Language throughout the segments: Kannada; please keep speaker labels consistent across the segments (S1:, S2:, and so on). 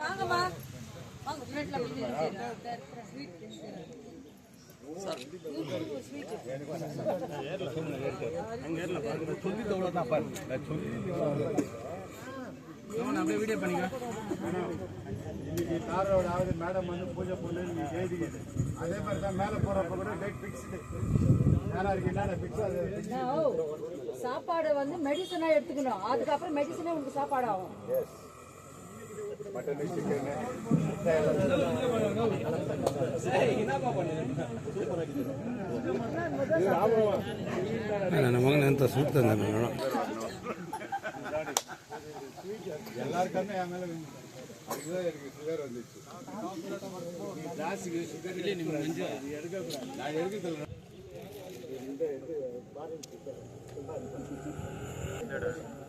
S1: வாங்கம்மா. வாங்க ஃப்ரெண்ட்ல ஸ்வீட்
S2: அப்படியே வீடியோ பண்ணிக்க
S3: இன்னைக்கு தாரோட ஆகுது மேடம் வந்து பூஜை பண்ணு எழுதிக்கிது அதே மாதிரி தான் மேலே போகிறப்ப கூட டேட் ஃபிக்ஸ்டு நேரம் இருக்கு என்ன ஃபிக்ஸ் அது
S1: சாப்பாடு வந்து மெடிசனா எடுத்துக்கணும். அதுக்கப்புறம் மெடிசனே உங்களுக்கு சாப்பாடு ஆகும்
S3: மட்டன் சிக்கன்
S4: ನನ್ನ ಮಗನ ಅಂತ ಸೂಟ್ ತಂದ ನೋಡೋಣ
S3: எல்லாருக்குமே என் மேலே அதுதான் எனக்கு சுகர் வந்துச்சு ஜாஸ்திக்கு சுகர் இல்லை நீங்கள் எடுக்க நான் எடுக்கிறதில்ல மேலே போடுங்க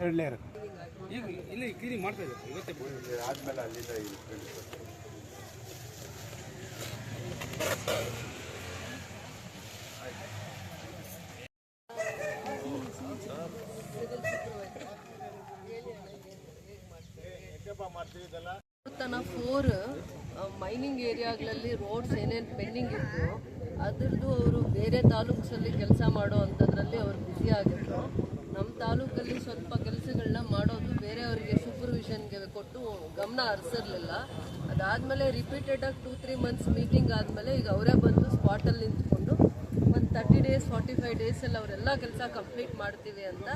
S2: ಎರಡು ಲೇಯರ್ ಈಗ ಇಲ್ಲಿ ಕ್ಲೀನಿಂಗ್ ಮಾಡ್ತಾ ಇದ್ದಾರೆ. ಇವತ್ತೇ
S3: ಆದ್ಮೇಲೆ ಅಲ್ಲಿಂದ
S5: ತನ ಫೋರ್ ಮೈನಿಂಗ್ ಏರಿಯಾಗಳಲ್ಲಿ ರೋಡ್ಸ್ ಏನೇನು ಪೆಂಡಿಂಗ್ ಇತ್ತು ಅದ್ರದ್ದು ಅವರು ಬೇರೆ ತಾಲೂಕ್ಸಲ್ಲಿ ಕೆಲಸ ಮಾಡೋ ಅಂಥದ್ರಲ್ಲಿ ಅವ್ರು ಬ್ಯುಸಿ ಆಗಿದ್ರು. ನಮ್ಮ ತಾಲೂಕಲ್ಲಿ ಸ್ವಲ್ಪ ಕೆಲಸಗಳನ್ನ ಮಾಡೋದು ಬೇರೆಯವರಿಗೆ ಸೂಪರ್ವಿಷನ್ಗೆ ಕೊಟ್ಟು ಗಮನ ಹರಿಸಿರ್ಲಿಲ್ಲ. ಅದಾದಮೇಲೆ ರಿಪೀಟೆಡಾಗಿ ಟೂ ತ್ರೀ ಮಂತ್ಸ್ ಮೀಟಿಂಗ್ ಆದಮೇಲೆ ಈಗ ಅವರೇ ಬಂದು ಸ್ಪಾಟಲ್ಲಿ ನಿಂತ್ಕೊಂಡು ಒಂದು ತರ್ಟಿ ಡೇಸ್ ಫಾರ್ಟಿ ಫೈವ್ ಡೇಸಲ್ಲಿ ಅವರೆಲ್ಲ ಕೆಲಸ ಕಂಪ್ಲೀಟ್ ಮಾಡ್ತೀವಿ ಅಂತ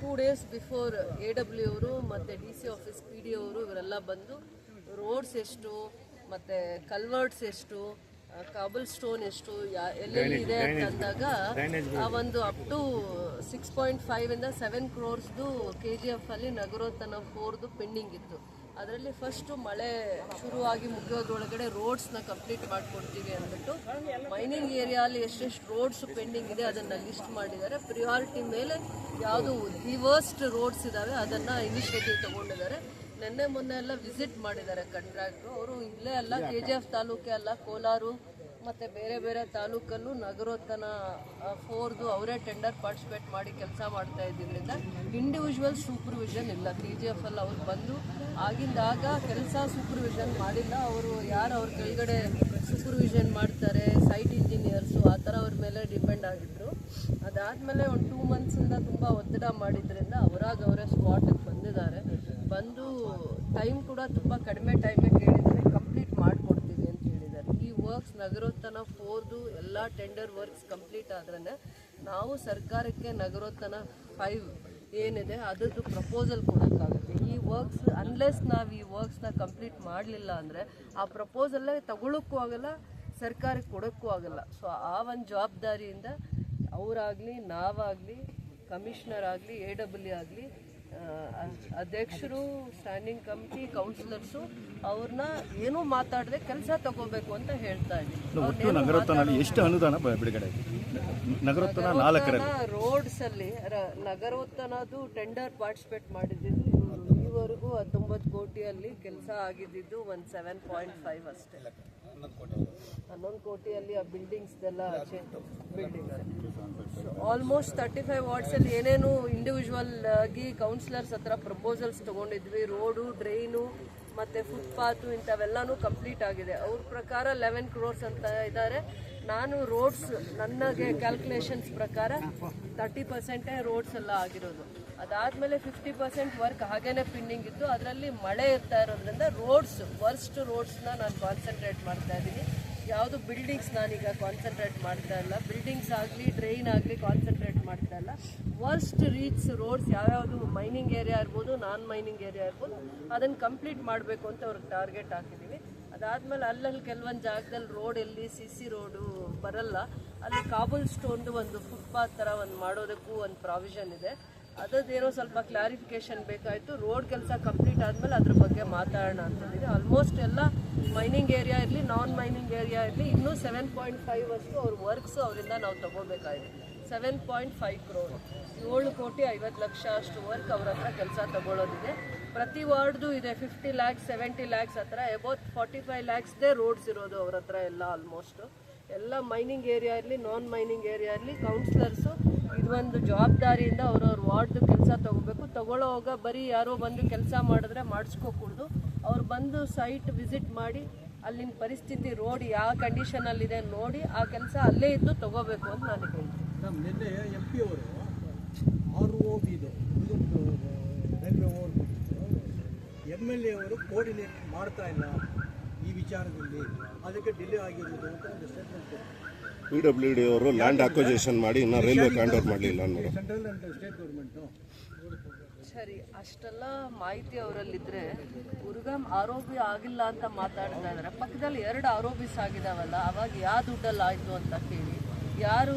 S5: two days before A W ಅವರು ಮತ್ತು D C office P D ಅವರು ಇವರೆಲ್ಲ ಬಂದು ರೋಡ್ಸ್ ಎಷ್ಟು, ಮತ್ತು ಕಲ್ವರ್ಟ್ಸ್ ಎಷ್ಟು ಕಾಬಲ್ ಸ್ಟೋನ್ ಎಷ್ಟು ಎಲ್ಲೆಲ್ಲಿ ಇದೆ ಅಂತಂದಾಗ ಆ ಒಂದು up to six point five ಇಂದ ಸೆವೆನ್ ಕ್ರೋರ್ಸ್ದು ಕೆ ಜಿ ಎಫ್ ಅಲ್ಲಿ ನಗರೋತ್ತನ ಫೋರ್ದು ಪೆಂಡಿಂಗ್ ಇತ್ತು. ಅದರಲ್ಲಿ ಫಸ್ಟು ಮಳೆ ಶುರುವಾಗಿ ಮುಗಿಯೋದ್ರೊಳಗಡೆ ರೋಡ್ಸ್ನ ಕಂಪ್ಲೀಟ್ ಮಾಡಿಕೊಡ್ತೀವಿ ಅಂದ್ಬಿಟ್ಟು ಮೈನಿಂಗ್ ಏರಿಯಾಲಿ ಎಷ್ಟೆಷ್ಟು ರೋಡ್ಸ್ ಪೆಂಡಿಂಗ್ ಇದೆ ಅದನ್ನು ಲಿಸ್ಟ್ ಮಾಡಿದ್ದಾರೆ. ಪ್ರಿಯಾರಿಟಿ ಮೇಲೆ ಯಾವುದು ದಿ ವರ್ಸ್ಟ್ ರೋಡ್ಸ್ ಇದ್ದಾವೆ ಅದನ್ನು ಇನಿಷಿಯೇಟಿವ್ ತಗೊಂಡಿದ್ದಾರೆ. ನಿನ್ನೆ ಮೊನ್ನೆ ಎಲ್ಲ ವಿಸಿಟ್ ಮಾಡಿದ್ದಾರೆ ಕಂಟ್ರಾಕ್ಟ್ರು ಅವರು ಇಲ್ಲೇ ಅಲ್ಲ ಕೆ ಜಿ ಎಫ್ ತಾಲೂಕೆ ಅಲ್ಲ ಕೋಲಾರು ಮತ್ತು ಬೇರೆ ಬೇರೆ ತಾಲೂಕಲ್ಲೂ ನಗರೋತ್ತನ ಫೋರ್ದು ಅವರೇ ಟೆಂಡರ್ ಪಾರ್ಟಿಸಿಪೇಟ್ ಮಾಡಿ ಕೆಲಸ ಮಾಡ್ತಾ ಇದ್ದಿದ್ದರಿಂದ ಇಂಡಿವಿಜುವಲ್ ಸೂಪರ್ವಿಷನ್ ಇಲ್ಲ. ಕೆ ಜಿ ಎಫ್ ಅಲ್ಲಿ ಅವ್ರು ಬಂದು ಆಗಿಂದಾಗ ಕೆಲಸ ಸೂಪರ್ವಿಷನ್ ಮಾಡಿಲ್ಲ. ಅವರು ಯಾರು ಅವ್ರ ಕೆಳಗಡೆ ಸೂಪರ್ವಿಷನ್ ಮಾಡ್ತಾರೆ ಸೈಟ್ ಇಂಜಿನಿಯರ್ಸು ಆ ಥರ ಅವ್ರ ಮೇಲೆ ಡಿಪೆಂಡ್ ಆಗಿದ್ರು. ಅದಾದಮೇಲೆ ಒಂದು ಟೂ ಮಂತ್ಸಿಂದ ತುಂಬ ಒತ್ತಡ ಮಾಡಿದ್ರಿಂದ ಅವರಾಗ ಅವರೇ ಬಂದು ಟೈಮ್ ಕೂಡ ತುಂಬ ಕಡಿಮೆ ಟೈಮೇ ಕೇಳಿದರೆ ಕಂಪ್ಲೀಟ್ ಮಾಡಿಕೊಡ್ತೀವಿ ಅಂತ ಹೇಳಿದ್ದಾರೆ. ಈ ವರ್ಕ್ಸ್ ನಗರೋತ್ತನ ಫೋರ್ದು ಎಲ್ಲ ಟೆಂಡರ್ ವರ್ಕ್ಸ್ ಕಂಪ್ಲೀಟ್ ಆದ್ರೆ ನಾವು ಸರ್ಕಾರಕ್ಕೆ ನಗರೋತ್ತನ ಫೈವ್ ಏನಿದೆ ಅದರದ್ದು ಪ್ರಪೋಸಲ್ ಕೊಡೋಕ್ಕಾಗುತ್ತೆ. ಈ ವರ್ಕ್ಸ್ ಅನ್ಲೆಸ್ ನಾವು ಈ ವರ್ಕ್ಸ್ನ ಕಂಪ್ಲೀಟ್ ಮಾಡಲಿಲ್ಲ ಅಂದರೆ ಆ ಪ್ರಪೋಸಲ್ಲೇ ತಗೊಳ್ಳೋಕ್ಕೂ ಆಗಲ್ಲ, ಸರ್ಕಾರಕ್ಕೆ ಕೊಡೋಕ್ಕೂ ಆಗಲ್ಲ. ಸೊ ಆ ಒಂದು ಜವಾಬ್ದಾರಿಯಿಂದ ಅವರಾಗಲಿ, ನಾವಾಗಲಿ ಕಮಿಷನರ್ ಆಗಲಿ ಎ ಡಬ್ಲ್ಯೂ ಆಗಲಿ ಅಧ್ಯಕ್ಷರು ಸ್ಟ್ಯಾಂಡಿಂಗ್ ಕಮಿಟಿ ಕೌನ್ಸಿಲರ್ಸು ಅವ್ರನ್ನ ಏನೂ ಮಾತಾಡದೆ ಕೆಲಸ ತಗೋಬೇಕು ಅಂತ ಹೇಳ್ತಾ ಇದ್ದೀವಿ
S6: ನಗರೋತ್ತನಲ್ಲಿ ಎಷ್ಟು ಅನುದಾನ ಬಿಡುಗಡೆ ಆಗಿದೆ ನಗರೋತ್ಥಾನ ನಾಲ್ಕರಲ್ಲಿ.
S5: ರೋಡ್ಸ್ ಅಲ್ಲಿ ನಗರೋತ್ಥಾನದು ಟೆಂಡರ್ ಪಾರ್ಟಿಸಿಪೇಟ್ ಮಾಡಿದ್ದು ಈವರೆಗೂ ಹತ್ತೊಂಬತ್ತು ಕೋಟಿಯಲ್ಲಿ ಕೆಲಸ ಆಗಿದ್ದು ಒಂದು ಸೆವೆನ್ ಪಾಯಿಂಟ್ ಫೈವ್ ಅಷ್ಟೇ. ಹನ್ನೊಂದು ಕೋಟಿಯಲ್ಲಿ ಆ ಬಿಲ್ಡಿಂಗ್ಸ್ ಆಲ್ಮೋಸ್ಟ್ ತರ್ಟಿ ಫೈವ್ ವಾರ್ಡ್ಸಲ್ಲಿ ಏನೇನು ಇಂಡಿವಿಜುವಲ್ ಆಗಿ ಕೌನ್ಸಿಲರ್ಸ್ ಹತ್ರ ಪ್ರಪೋಸಲ್ಸ್ ತಗೊಂಡಿದ್ವಿ. ರೋಡು ಡ್ರೈನು ಮತ್ತು ಫುಟ್ಪಾತು ಇಂಥವೆಲ್ಲನೂ ಕಂಪ್ಲೀಟ್ ಆಗಿದೆ. ಅವ್ರ ಪ್ರಕಾರ ಲೆವೆನ್ ಕ್ರೋರ್ಸ್ ಅಂತ ಇದ್ದಾರೆ ನಾನು ರೋಡ್ಸ್ ನನಗೆ ಕ್ಯಾಲ್ಕುಲೇಷನ್ಸ್ ಪ್ರಕಾರ ತರ್ಟಿ ಪರ್ಸೆಂಟೇ ರೋಡ್ಸ್ ಎಲ್ಲ ಆಗಿರೋದು. ಅದಾದಮೇಲೆ ಫಿಫ್ಟಿ ಪರ್ಸೆಂಟ್ ವರ್ಕ್ ಹಾಗೇನೆ ಪಿಂಡಿಂಗ್ ಇತ್ತು. ಅದರಲ್ಲಿ ಮಳೆ ಇರ್ತಾ ಇರೋದ್ರಿಂದ ರೋಡ್ಸ್ ವರ್ಸ್ಟ್ ರೋಡ್ಸ್ನ ನಾನು ಕಾನ್ಸಂಟ್ರೇಟ್ ಮಾಡ್ತಾ ಇದ್ದೀನಿ. ಯಾವುದು ಬಿಲ್ಡಿಂಗ್ಸ್ ನಾನೀಗ ಕಾನ್ಸಂಟ್ರೇಟ್ ಮಾಡ್ತಾ ಇಲ್ಲ. ಬಿಲ್ಡಿಂಗ್ಸ್ ಆಗಲಿ ಡ್ರೈನ್ ಆಗಲಿ ಕಾನ್ಸಂಟ್ರೇಟ್ ಮಾಡ್ತಾ ಇಲ್ಲ. ವರ್ಸ್ಟ್ ರೀಚ್ ರೋಡ್ಸ್ ಯಾವ್ಯಾವುದು? ಮೈನಿಂಗ್ ಏರಿಯಾ ಇರ್ಬೋದು ನಾನ್ ಮೈನಿಂಗ್ ಏರಿಯಾ ಇರ್ಬೋದು, ಅದನ್ನು ಕಂಪ್ಲೀಟ್ ಮಾಡಬೇಕು ಅಂತ ಅವ್ರಿಗೆ ಟಾರ್ಗೆಟ್ ಹಾಕಿದ್ದೀವಿ ಅದಾದಮೇಲೆ ಅಲ್ಲಲ್ಲಿ ಕೆಲವೊಂದು ಜಾಗದಲ್ಲಿ ರೋಡ್ ಎಲ್ಲಿ ಸಿ ಸಿ ರೋಡು ಬರಲ್ಲ. ಅಲ್ಲಿ ಕಾಬಲ್ ಸ್ಟೋನ್ದು ಒಂದು ಫುಟ್ಪಾತ್ ಥರ ಒಂದು ಮಾಡೋದಕ್ಕೂ ಒಂದು ಪ್ರಾವಿಷನ್ ಇದೆ. ಅದರದ್ದೇನೋ ಸ್ವಲ್ಪ ಕ್ಲಾರಿಫಿಕೇಶನ್ ಬೇಕಾಯಿತು. ರೋಡ್ ಕೆಲಸ ಕಂಪ್ಲೀಟ್ ಆದಮೇಲೆ ಅದ್ರ ಬಗ್ಗೆ ಮಾತಾಡೋಣ ಅಂತಂದಿದೆ ಆಲ್ಮೋಸ್ಟ್ ಎಲ್ಲ ಮೈನಿಂಗ್ ಏರಿಯಾ ಇರಲಿ ನಾನ್ ಮೈನಿಂಗ್ ಏರಿಯಾ ಇರಲಿ, ಇನ್ನೂ ಸೆವೆನ್ ಪಾಯಿಂಟ್ ಫೈವ್ ಅಷ್ಟು ಅವ್ರ ವರ್ಕ್ಸ್ ಅವರಿಂದ ನಾವು ತಗೋಬೇಕಾಗಿದೆ ಸೆವೆನ್ ಪಾಯಿಂಟ್ ಫೈವ್ ಕ್ರೋರ್ ಏಳು ಕೋಟಿ ಐವತ್ತು ಲಕ್ಷ ಅಷ್ಟು ವರ್ಕ್ ಅವ್ರ ಹತ್ರ ಕೆಲಸ ತಗೊಳ್ಳೋದಿದೆ ಪ್ರತಿ ವಾರ್ಡ್ದು ಇದೆ ಫಿಫ್ಟಿ ಲ್ಯಾಕ್ಸ್ ಸೆವೆಂಟಿ ಲ್ಯಾಕ್ಸ್ ಹತ್ರ ಎಬೌತ್ ಫಾರ್ಟಿ ಫೈವ್ ಲ್ಯಾಕ್ಸ್ದೇ ರೋಡ್ಸ್ ಇರೋದು ಅವ್ರ ಹತ್ರ ಎಲ್ಲ ಆಲ್ಮೋಸ್ಟು ಎಲ್ಲ ಮೈನಿಂಗ್ ಏರಿಯಾ ಇರಲಿ ನಾನ್ ಮೈನಿಂಗ್ ಏರಿಯಾ ಇರಲಿ ಕೌನ್ಸಿಲರ್ಸು ಇದೊಂದು ಜವಾಬ್ದಾರಿಯಿಂದ ಅವ್ರವ್ರ ವಾರ್ಡ್ದು ಕೆಲಸ ತಗೋಬೇಕು. ತಗೊಳ್ಳೋವಾಗ ಬರೀ ಯಾರೋ ಬಂದು ಕೆಲಸ ಮಾಡಿದ್ರೆ ಮಾಡಿಸ್ಕೋಕೂಡ್ದು. ಅವ್ರು ಬಂದು ಸೈಟ್ ವಿಸಿಟ್ ಮಾಡಿ ಅಲ್ಲಿನ ಪರಿಸ್ಥಿತಿ ರೋಡ್ ಯಾವ ಕಂಡೀಷನಲ್ಲಿದೆ ನೋಡಿ, ಆ ಕೆಲಸ ಅಲ್ಲೇ ಇದ್ದು ತಗೋಬೇಕು ಅಂತ ನಾನು ಹೇಳ್ತೀನಿ.
S4: ನಮ್ಮ ಎಂ ಪಿ ಅವರು R O M L A ಅವರು ಕೋರ್ಡಿನೇಟ್ ಮಾಡ್ತಾ ಇಲ್ಲ ಈ ವಿಚಾರದಲ್ಲಿ. ಅದಕ್ಕೆ ಡಿಲೇ ಆಗಿರೋದು ಅಂತ ಒಂದು ಸ್ಟೇಟ್ಮೆಂಟ್
S7: ಪಿ ಡಬ್ಲ್ಯೂ ಡಿ ಅವರು ಲ್ಯಾಂಡ್ ಅಕ್ವಜೇಷನ್ ಮಾಡಿ ಇನ್ನೂ ರೈಲ್ವೆ ಹ್ಯಾಂಡ್ ಓವರ್ ಮಾಡಲಿಲ್ಲ ಅನ್ನೋದು
S4: ಸೆಂಟ್ರಲ್ ಅಂಡ್ ಸ್ಟೇಟ್ ಗೌರ್ಮೆಂಟು
S5: ಸರಿ ಅಷ್ಟೆಲ್ಲ ಮಾಹಿತಿ ಅವರಲ್ಲಿದ್ರೆ ಉರ್ಗಮ್ ಆರೋಪಿ ಆಗಿಲ್ಲ ಅಂತ ಮಾತಾಡ್ತಾ ಇದ್ದಾರೆ ಪಕ್ಕದಲ್ಲಿ ಎರಡು ಆರೋಪಿಸ್ ಆಗಿದಾವಲ್ಲ ಅವಾಗ ಯಾವ ದುಡ್ಡಲ್ಲಿ ಆಯಿತು ಅಂತ ಕೇಳಿ. ಯಾರು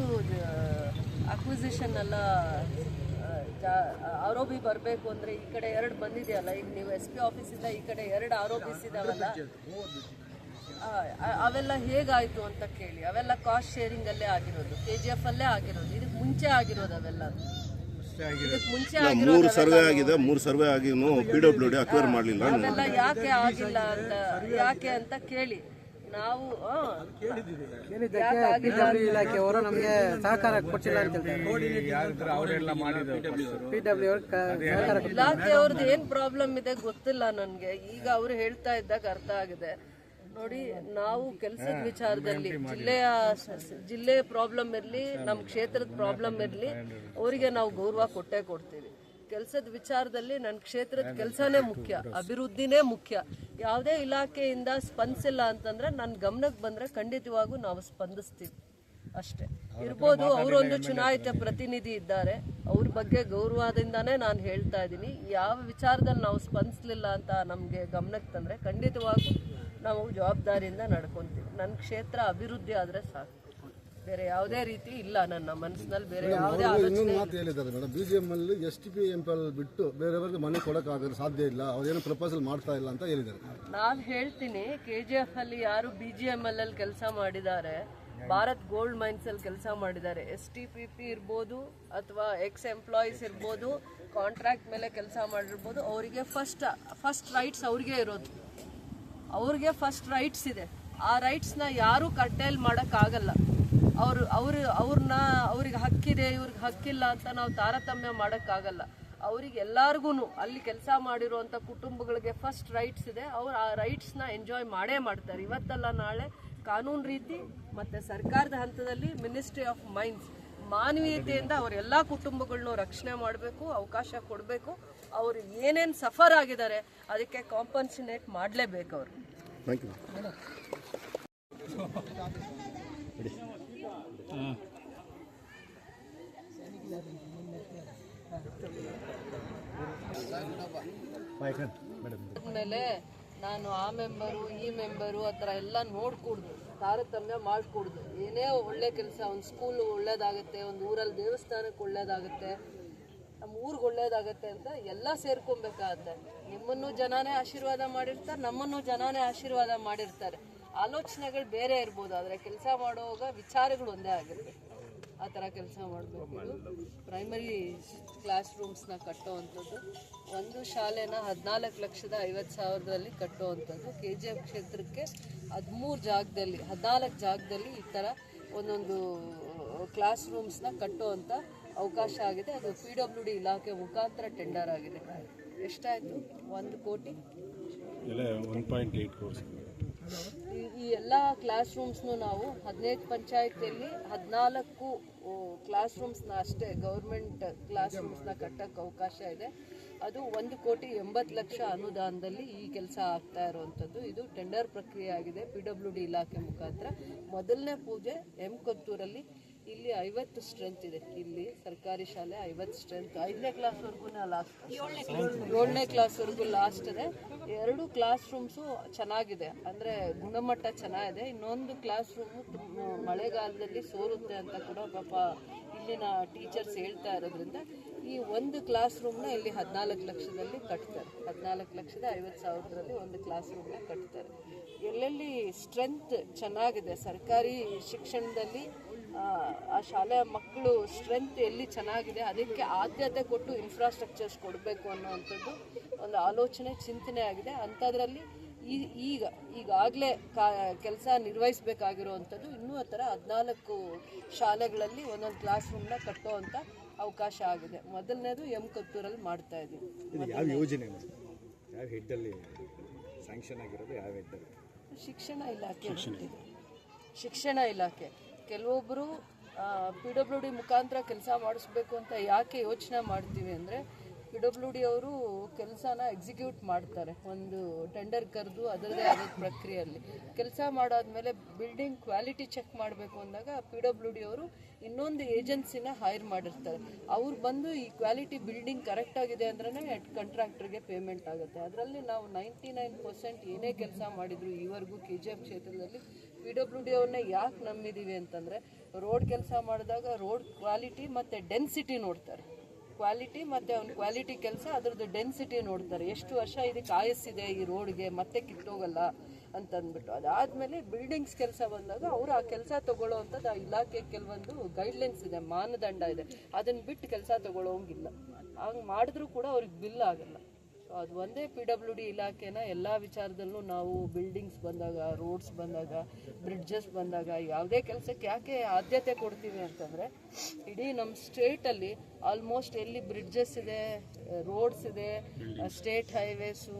S5: ಅಕ್ವಿಸಿಷನ್ ಎಲ್ಲ ಆರೋಪಿ ಬರಬೇಕು ಅಂದರೆ ಈ ಕಡೆ ಎರಡು ಬಂದಿದೆಯಲ್ಲ ಈಗ ನೀವು ಎಸ್ ಪಿ ಆಫೀಸಿಂದ ಈ ಕಡೆ ಎರಡು ಆರೋಪಿಸ್ ಇದಾವಲ್ಲ ಆ- ಅವೆಲ್ಲ ಹೇಗಾಯಿತು ಅಂತ ಕೇಳಿ. ಅವೆಲ್ಲ ಕಾಸ್ಟ್ ಶೇರಿಂಗಲ್ಲೇ ಆಗಿರೋದು. ಕೆ ಜಿ ಎಫ್ ಅಲ್ಲೇ ಆಗಿರೋದು. ಇದಕ್ಕೆ ಮುಂಚೆ ಆಗಿರೋದು ಅವೆಲ್ಲ. ಇದಕ್ಕೆ ಮುಂಚೆ
S7: ಮೂರು ಸರ್ವೆ ಆಗಿದೆ. ಮೂರು ಸರ್ವೆ ಆಗಿನೂ ಪಿ ಡಬ್ಲ್ಯೂ ಡಿ ಅಕ್ವೈರ್ ಮಾಡಲಿಲ್ಲ
S5: ಅವೆಲ್ಲ ಯಾಕೆ ಆಗಿಲ್ಲ ಅಂತ ಯಾಕೆ ಅಂತ ಕೇಳಿ. ನಾವು
S8: ಇಲಾಖೆಯವರು ನಮಗೆ ಸಹಕಾರ ಕೊಟ್ಟಿಲ್ಲ ಅಂತ
S5: ಇಲಾಖೆಯವ್ರದ್ದು ಏನ್ ಪ್ರಾಬ್ಲಮ್ ಇದೆ ಗೊತ್ತಿಲ್ಲ ನನ್ಗೆ. ಈಗ ಅವ್ರು ಹೇಳ್ತಾ ಇದ್ದಾಗ ಅರ್ಥ ಆಗಿದೆ. ನೋಡಿ ನಾವು ಕೆಲಸದ ವಿಚಾರದಲ್ಲಿ ಜಿಲ್ಲೆಯ ಸ- ಸ- ಜಿಲ್ಲೆ ಪ್ರಾಬ್ಲಮ್ ಇರಲಿ ನಮ್ಮ ಕ್ಷೇತ್ರದ ಪ್ರಾಬ್ಲಮ್ ಇರಲಿ ಅವರಿಗೆ ನಾವು ಗೌರವ ಕೊಟ್ಟೇ ಕೊಡ್ತೀವಿ. ಕೆಲಸದ ವಿಚಾರದಲ್ಲಿ ನನ್ನ ಕ್ಷೇತ್ರದ ಕೆಲಸನೇ ಮುಖ್ಯ ಅಭಿವೃದ್ಧಿನೇ ಮುಖ್ಯ. ಯಾವುದೇ ಇಲಾಖೆಯಿಂದ ಸ್ಪಂದಿಸಿಲ್ಲ ಅಂತಂದ್ರೆ ನನ್ನ ಗಮನಕ್ಕೆ ಬಂದ್ರೆ ಖಂಡಿತವಾಗೂ ನಾವು ಸ್ಪಂದಿಸ್ತೀವಿ ಅಷ್ಟೇ. ಇರ್ಬೋದು ಅವರೊಂದು ಚುನಾಯಿತ ಪ್ರತಿನಿಧಿ ಇದ್ದಾರೆ ಅವ್ರ ಬಗ್ಗೆ ಗೌರವದಿಂದಾನೇ ನಾನು ಹೇಳ್ತಾ ಇದ್ದೀನಿ. ಯಾವ ವಿಚಾರದಲ್ಲಿ ನಾವು ಸ್ಪಂದಿಸಲಿಲ್ಲ ಅಂತ ನಮಗೆ ಗಮನಕ್ಕೆ ತಂದರೆ ಖಂಡಿತವಾಗೂ ನಾವು ಜವಾಬ್ದಾರಿಯಿಂದ ನಡ್ಕೊತೀವಿ. ನನ್ನ ಕ್ಷೇತ್ರ ಅಭಿವೃದ್ಧಿ ಆದರೆ ಸಾಕು. ಬೇರೆ ಯಾವುದೇ ರೀತಿ ಇಲ್ಲ ನನ್ನ ಮನಸ್ಸಿನಲ್ಲಿ ಬೇರೆ ಯಾವುದೇ
S3: ಇನ್ನೊಂದು ಮಾತು ಹೇಳಿದ್ದಾರೆ ಮೇಡಮ್. ಬಿ ಜಿ ಎಂ ಅಲ್ಲಿ S T P M P L ಬಿಟ್ಟು ಬೇರೆಯವ್ರಿಗೆ ಮನೆ ಕೊಡೋಕ್ಕಾಗಲ್ಲ ಸಾಧ್ಯ ಇಲ್ಲ. ಅವ್ರೇನು ಪ್ರಪೋಸಲ್ ಮಾಡ್ತಾ ಇಲ್ಲ ಅಂತ ಹೇಳಿದ್ದಾರೆ.
S5: ನಾನು ಹೇಳ್ತೀನಿ ಕೆ ಜಿ ಎಫ್ ಅಲ್ಲಿ ಯಾರು ಬಿ ಜಿ ಎಂ ಎಲ್ ಅಲ್ಲಿ ಕೆಲಸ ಮಾಡಿದ್ದಾರೆ ಭಾರತ್ ಗೋಲ್ಡ್ ಮೈನ್ಸ್ ಅಲ್ಲಿ ಕೆಲಸ ಮಾಡಿದ್ದಾರೆ. ಎಸ್ ಟಿ ಪಿ ಪಿ ಇರ್ಬೋದು ಅಥವಾ ಎಕ್ಸ್ ಎಂಪ್ಲಾಯೀಸ್ ಇರ್ಬೋದು ಕಾಂಟ್ರಾಕ್ಟ್ ಮೇಲೆ ಕೆಲಸ ಮಾಡಿರ್ಬೋದು ಅವರಿಗೆ ಫಸ್ಟ್ ಫಸ್ಟ್ ರೈಟ್ಸ್ ಅವ್ರಿಗೆ ಇರೋದು. ಅವ್ರಿಗೆ ಫಸ್ಟ್ ರೈಟ್ಸ್ ಇದೆ. ಆ ರೈಟ್ಸ್ನ ಯಾರೂ ಕಟ್ಟೇಲ್ ಮಾಡೋಕ್ಕಾಗಲ್ಲ. ಅವರು ಅವರು ಅವ್ರನ್ನ ಅವ್ರಿಗೆ ಹಕ್ಕಿದೆ, ಇವ್ರಿಗೆ ಹಕ್ಕಿಲ್ಲ ಅಂತ ನಾವು ತಾರತಮ್ಯ ಮಾಡೋಕ್ಕಾಗಲ್ಲ. ಅವ್ರಿಗೆ ಎಲ್ಲಾರ್ಗು ಅಲ್ಲಿ ಕೆಲಸ ಮಾಡಿರುವಂಥ ಕುಟುಂಬಗಳಿಗೆ ಫಸ್ಟ್ ರೈಟ್ಸ್ ಇದೆ. ಅವ್ರು ಆ ರೈಟ್ಸ್ನ ಎಂಜಾಯ್ ಮಾಡೇ ಮಾಡ್ತಾರೆ. ಇವತ್ತಲ್ಲ ನಾಳೆ ಕಾನೂನು ರೀತಿ ಮತ್ತು ಸರ್ಕಾರದ ಹಂತದಲ್ಲಿ ಮಿನಿಸ್ಟ್ರಿ ಆಫ್ ಮೈನ್ಸ್ ಮಾನವೀಯತೆಯಿಂದ ಅವರೆಲ್ಲ ಕುಟುಂಬಗಳನ್ನೂ ರಕ್ಷಣೆ ಮಾಡಬೇಕು, ಅವಕಾಶ ಕೊಡಬೇಕು. ಅವರು ಏನೇನು ಸಫರ್ ಆಗಿದ್ದಾರೆ ಅದಕ್ಕೆ ಕಾಂಪನ್ಸಿನೇಟ್ ಮಾಡಲೇಬೇಕು ಅವರು.
S7: ಥ್ಯಾಂಕ್ ಯು
S5: ಆಮೇಲೆ ನಾನು ಆ ಮೆಂಬರು ಈ ಮೆಂಬರು ಆ ಥರ ಎಲ್ಲ ನೋಡ್ಕೂಡ್ದು ತಾರತಮ್ಯ ಮಾಡ್ಕೂಡ್ದು. ಏನೇ ಒಳ್ಳೆ ಕೆಲಸ ಒಂದು ಸ್ಕೂಲ್ ಒಳ್ಳೇದಾಗುತ್ತೆ ಒಂದು ಊರಲ್ಲಿ ದೇವಸ್ಥಾನಕ್ಕೆ ಒಳ್ಳೇದಾಗುತ್ತೆ ನಮ್ಮ ಊರಿಗೆ ಒಳ್ಳೇದಾಗತ್ತೆ ಅಂತ ಎಲ್ಲ ಸೇರ್ಕೊಬೇಕಾಗತ್ತೆ. ನಿಮ್ಮನ್ನು ಜನಾನೇ ಆಶೀರ್ವಾದ ಮಾಡಿರ್ತಾರೆ, ನಮ್ಮನ್ನು ಜನಾನೇ ಆಶೀರ್ವಾದ ಮಾಡಿರ್ತಾರೆ. ಆಲೋಚನೆಗಳು ಬೇರೆ ಇರ್ಬೋದು, ಆದರೆ ಕೆಲಸ ಮಾಡುವಾಗ ವಿಚಾರಗಳು ಒಂದೇ ಆಗಿರುತ್ತೆ. ಆ ಥರ ಕೆಲಸ ಮಾಡಬೇಕು ಪ್ರೈಮರಿ ಕ್ಲಾಸ್ ರೂಮ್ಸ್ನ ಕಟ್ಟುವಂಥದ್ದು, ಒಂದು ಶಾಲೆನ ಹದಿನಾಲ್ಕು ಲಕ್ಷದ ಐವತ್ತು ಸಾವಿರದಲ್ಲಿ ಕಟ್ಟುವಂಥದ್ದು. ಕೆ ಜಿ ಎಫ್ ಕ್ಷೇತ್ರಕ್ಕೆ ಹದಿಮೂರು ಜಾಗದಲ್ಲಿ, ಹದಿನಾಲ್ಕು ಜಾಗದಲ್ಲಿ ಈ ಥರ ಒಂದೊಂದು ಕ್ಲಾಸ್ ರೂಮ್ಸ್ನ ಕಟ್ಟುವಂಥ ಅವಕಾಶ ಆಗಿದೆ. ಅದು ಪಿ ಡಬ್ಲ್ಯೂ ಡಿ ಇಲಾಖೆ ಮುಖಾಂತರ ಟೆಂಡರ್ ಆಗಿದೆ. ಎಷ್ಟಾಯಿತು? ಒಂದು ಕೋಟಿ? ಈ ಎಲ್ಲ ಕ್ಲಾಸ್ ರೂಮ್ಸ್ನು ನಾವು ಹದಿನೈದು ಪಂಚಾಯತಿಯಲ್ಲಿ ಹದಿನಾಲ್ಕು ಕ್ಲಾಸ್ ರೂಮ್ಸ್ನ ಅಷ್ಟೇ ಗೌರ್ಮೆಂಟ್ ಕ್ಲಾಸ್ ರೂಮ್ಸ್ನ ಕಟ್ಟಕ್ಕೆ ಅವಕಾಶ ಇದೆ. ಅದು ಒಂದು ಕೋಟಿ ಎಂಬತ್ತು ಲಕ್ಷ ಅನುದಾನದಲ್ಲಿ ಈ ಕೆಲಸ ಆಗ್ತಾ ಇರುವಂಥದ್ದು ಇದು ಟೆಂಡರ್ ಪ್ರಕ್ರಿಯೆ ಆಗಿದೆ ಪಿ ಡಬ್ಲ್ಯೂ ಡಿ ಇಲಾಖೆ ಮುಖಾಂತರ. ಮೊದಲನೇ ಪೂಜೆ ಎಂ ಕೊತ್ತೂರಲ್ಲಿ ಇಲ್ಲಿ ಐವತ್ತು ಸ್ಟ್ರೆಂತ್ ಇದೆ. ಇಲ್ಲಿ ಸರ್ಕಾರಿ ಶಾಲೆ ಐವತ್ತು ಸ್ಟ್ರೆಂತ್ ಐದನೇ ಕ್ಲಾಸ್ವರೆಗೂ ಲಾಸ್ಟ್ ಏಳನೇ ಕ್ಲಾಸ್ವರೆಗೂ ಲಾಸ್ಟ್ ಇದೆ. ಎರಡು ಕ್ಲಾಸ್ ರೂಮ್ಸು ಚೆನ್ನಾಗಿದೆ. ಅಂದರೆ ಗುಣಮಟ್ಟ ಚೆನ್ನಾಗಿದೆ. ಇನ್ನೊಂದು ಕ್ಲಾಸ್ ರೂಮು ಮಳೆಗಾಲದಲ್ಲಿ ಸೋರುತ್ತೆ ಅಂತ ಕೂಡ ಪಾಪ ಇಲ್ಲಿನ ಟೀಚರ್ಸ್ ಹೇಳ್ತಾ ಇರೋದ್ರಿಂದ ಈ ಒಂದು ಕ್ಲಾಸ್ ರೂಮ್ನ ಇಲ್ಲಿ ಹದಿನಾಲ್ಕು ಲಕ್ಷದಲ್ಲಿ ಕಟ್ತಾರೆ. ಹದಿನಾಲ್ಕು ಲಕ್ಷದ ಐವತ್ತು ಸಾವಿರದಲ್ಲಿ ಒಂದು ಕ್ಲಾಸ್ ರೂಮ್ನ ಕಟ್ತಾರೆ. ಎಲ್ಲೆಲ್ಲಿ ಸ್ಟ್ರೆಂತ್ ಚೆನ್ನಾಗಿದೆ. ಸರ್ಕಾರಿ ಶಿಕ್ಷಣದಲ್ಲಿ ಆ, ಶಾಲೆಯ ಮಕ್ಕಳು ಸ್ಟ್ರೆಂತ್ ಎಲ್ಲಿ ಚೆನ್ನಾಗಿದೆ ಅದಕ್ಕೆ ಆದ್ಯತೆ ಕೊಟ್ಟು ಇನ್ಫ್ರಾಸ್ಟ್ರಕ್ಚರ್ಸ್ ಕೊಡಬೇಕು ಅನ್ನೋವಂಥದ್ದು ಒಂದು ಆಲೋಚನೆ ಚಿಂತನೆ ಆಗಿದೆ. ಅಂಥದ್ರಲ್ಲಿ ಈ ಈಗ ಈಗಾಗಲೇ ಕಾ ಕೆಲಸ ನಿರ್ವಹಿಸಬೇಕಾಗಿರುವಂಥದ್ದು ಇನ್ನೂ ಆ ಥರ ಹದಿನಾಲ್ಕು ಶಾಲೆಗಳಲ್ಲಿ ಒಂದೊಂದು ಕ್ಲಾಸ್ ರೂಮ್ನ ಕಟ್ಟುವಂಥ ಅವಕಾಶ ಆಗಿದೆ. ಮೊದಲನೇದು ಎಂ ಕತ್ತೂರಲ್ಲಿ ಮಾಡ್ತಾ ಇದ್ದೀವಿ.
S6: ಯಾವ ಯೋಜನೆ ಯಾವ ಹೆಡ್ಡಲ್ಲಿ ಸ್ಯಾಂಕ್ಷನ್ ಆಗಿರೋದು ಯಾವ ಹೆಡ್ಡಲ್ಲಿ?
S5: ಶಿಕ್ಷಣ ಇಲಾಖೆ. ಶಿಕ್ಷಣ ಇಲಾಖೆ. ಕೆಲವೊಬ್ಬರು ಪಿ ಡಬ್ಲ್ಯೂ ಡಿ ಮುಖಾಂತರ ಕೆಲಸ ಮಾಡಿಸ್ಬೇಕು ಅಂತ ಯಾಕೆ ಯೋಚನೆ ಮಾಡ್ತೀವಿ ಅಂದರೆ ಪಿ ಡಬ್ಲ್ಯೂ ಡಿ ಅವರು ಕೆಲಸನ ಎಕ್ಸಿಕ್ಯೂಟ್ ಮಾಡ್ತಾರೆ. ಒಂದು ಟೆಂಡರ್ ಕರೆದು ಅದರದೇ ಆದ ಪ್ರಕ್ರಿಯೆಯಲ್ಲಿ. ಕೆಲಸ ಮಾಡಾದ್ಮೇಲೆ ಬಿಲ್ಡಿಂಗ್ ಕ್ವಾಲಿಟಿ ಚೆಕ್ ಮಾಡಬೇಕು ಅಂದಾಗ ಪಿ ಡಬ್ಲ್ಯೂ ಡಿ ಅವರು ಇನ್ನೊಂದು ಏಜೆನ್ಸಿನ ಹೈರ್ ಮಾಡಿರ್ತಾರೆ. ಅವ್ರು ಬಂದು ಈ ಕ್ವಾಲಿಟಿ ಬಿಲ್ಡಿಂಗ್ ಕರೆಕ್ಟ್ ಆಗಿದೆ ಅಂದ್ರೆ ಕಾಂಟ್ರಾಕ್ಟರ್ಗೆ ಪೇಮೆಂಟ್ ಆಗುತ್ತೆ. ಅದರಲ್ಲಿ ನಾವು ನೈಂಟಿ ನೈನ್ ಪರ್ಸೆಂಟ್ ಏನೇ ಕೆಲಸ ಮಾಡಿದ್ರು ಈವರೆಗೂ ಕೆ ಜಿ ಎಫ್ ಕ್ಷೇತ್ರದಲ್ಲಿ ಪಿ ಡಬ್ಲ್ಯೂ ಡಿ ಅವ್ರನ್ನ ಯಾಕೆ ನಂಬಿದ್ದೀವಿ ಅಂತಂದರೆ ರೋಡ್ ಕೆಲಸ ಮಾಡಿದಾಗ ರೋಡ್ ಕ್ವಾಲಿಟಿ ಮತ್ತು ಡೆನ್ಸಿಟಿ ನೋಡ್ತಾರೆ. ಕ್ವಾಲಿಟಿ ಮತ್ತು ಅವ್ನ ಕ್ವಾಲಿಟಿ ಕೆಲಸ, ಅದ್ರದ್ದು ಡೆನ್ಸಿಟಿ ನೋಡ್ತಾರೆ. ಎಷ್ಟು ವರ್ಷ ಇದಕ್ಕೆ ಆಯಸ್ಸಿದೆ ಈ ರೋಡ್ಗೆ ಮತ್ತೆ ಕಿತ್ತೋಗಲ್ಲ ಅಂತಂದ್ಬಿಟ್ಟು. ಅದಾದಮೇಲೆ ಬಿಲ್ಡಿಂಗ್ಸ್ ಕೆಲಸ ಬಂದಾಗ ಅವರು ಆ ಕೆಲಸ ತಗೊಳ್ಳೋ ಅಂಥದ್ದು ಆ ಇಲಾಖೆ ಕೆಲವೊಂದು ಗೈಡ್ಲೈನ್ಸ್ ಇದೆ, ಮಾನದಂಡ ಇದೆ. ಅದನ್ನು ಬಿಟ್ಟು ಕೆಲಸ ತಗೊಳ್ಳೋಂಗಿಲ್ಲ. ಹಂಗೆ ಮಾಡಿದ್ರೂ ಕೂಡ ಅವ್ರಿಗೆ ಬಿಲ್ ಆಗಲ್ಲ. ಅದು ಒಂದೇ ಪಿ ಡಬ್ಲ್ಯೂ ಡಿ ಇಲಾಖೆನ ಎಲ್ಲ ವಿಚಾರದಲ್ಲೂ ನಾವು ಬಿಲ್ಡಿಂಗ್ಸ್ ಬಂದಾಗ ರೋಡ್ಸ್ ಬಂದಾಗ ಬ್ರಿಡ್ಜಸ್ ಬಂದಾಗ ಯಾವುದೇ ಕೆಲಸಕ್ಕೆ ಯಾಕೆ ಆದ್ಯತೆ ಕೊಡ್ತೀವಿ ಅಂತಂದರೆ ಇಡೀ ನಮ್ಮ ಸ್ಟೇಟಲ್ಲಿ ಆಲ್ಮೋಸ್ಟ್ ಎಲ್ಲಿ ಬ್ರಿಡ್ಜಸ್ ಇದೆ ರೋಡ್ಸ್ ಇದೆ ಸ್ಟೇಟ್ ಹೈವೇಸು